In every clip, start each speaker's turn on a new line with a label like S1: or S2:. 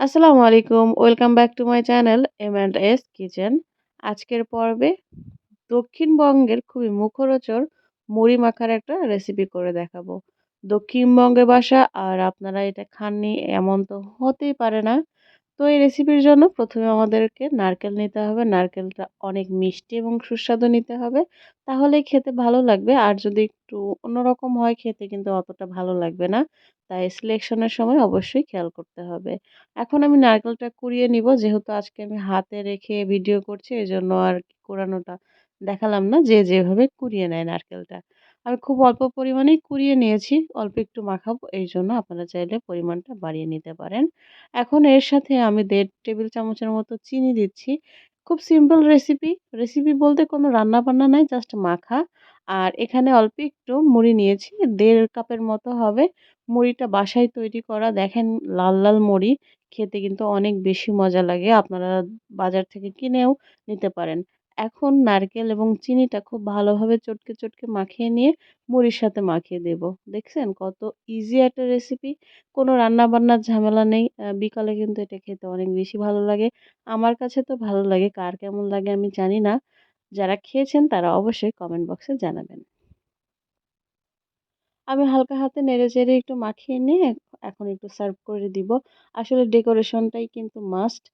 S1: আসসালামু আলাইকুম, welcome back to my channel M and S kitchen. আজকের পর্বে দক্ষিণবঙ্গের খুবই মুখরোচর মুড়ি মাখার একটা রেসিপি করে দেখাবো। দক্ষিণবঙ্গে বাসা আর আপনারা এটা খাননি এমন তো হতেই পারে না। তো এই রেসিপির জন্য প্রথমে আমাদেরকে নারকেল নিতে হবে। নারকেলটা অনেক মিষ্টি এবং সুস্বাদু নিতে হবে। তাহলেই খেতে ভালো লাগবে। আর যদি একটু অন্যরকম হয় খেতে কিন্তু অতটা ভালো লাগবে না। তাই সিলেকশনের সময় অবশ্যই খেয়াল করতে হবে। এখন আমি নারকেলটা কুড়িয়ে নিব, যেহেতু আজকে আমি হাতে রেখে ভিডিও করছি এই জন্য আর কুড়ানোটা দেখালাম না, যে যেভাবে কুড়িয়ে নেয় নারকেলটা। আমি খুব অল্প পরিমাণেই কুড়িয়ে নিয়েছি, অল্প একটু মাখাবো এই জন্য আপনারা চাইলে পরিমাণটা বাড়িয়ে নিতে পারেন। এখন এর সাথে আমি দেড় টেবিল চামচের মতো চিনি দিচ্ছি। খুব সিম্পল রেসিপি রেসিপি বলতে কোনো রান্না বান্না নাই জাস্ট মাখা। আর এখানে অল্প একটু মুড়ি নিয়েছি। দেড় কাপের মতো হবে। মুড়িটা বাসায় তৈরি করা। দেখেন লাল লাল মুড়ি। খেতে কিন্তু অনেক বেশি মজা লাগে। আপনারা বাজার থেকে কিনেও নিতে পারেন। এখন নারকেল এবং চিনিটা খুব ভালোভাবে চটকে চটকে মাখিয়ে নিয়ে মুড়ির সাথে মাখিয়ে দেব। দেখছেন? কত ইজি একটা রেসিপি কোনো রান্না বান্নার ঝামেলা নেই। বিকালে কিন্তু এটা খেতে অনেক বেশি ভালো লাগে। আমার কাছে তো ভালো লাগে। কার কেমন লাগে আমি জানি না। যারা খেয়েছেন তারা অবশ্যই কমেন্ট বক্সে জানাবেন। আমি হালকা হাতে নেড়ে চেড়ে একটু মাখিয়ে নিয়ে এখন একটু সার্ভ করে দিব। আসলে ডেকোরেশনটাই কিন্তু মাস্ট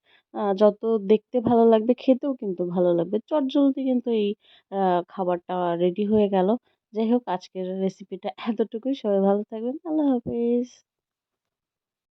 S1: যত দেখতে ভালো লাগবে, খেতেও কিন্তু ভালো লাগবে। চটজলদি কিন্তু এই খাবারটা রেডি হয়ে গেল। যাই হোক, আজকের রেসিপিটা এতটুকুই। সবাই ভালো থাকবেন। আল্লাহ হাফিজ।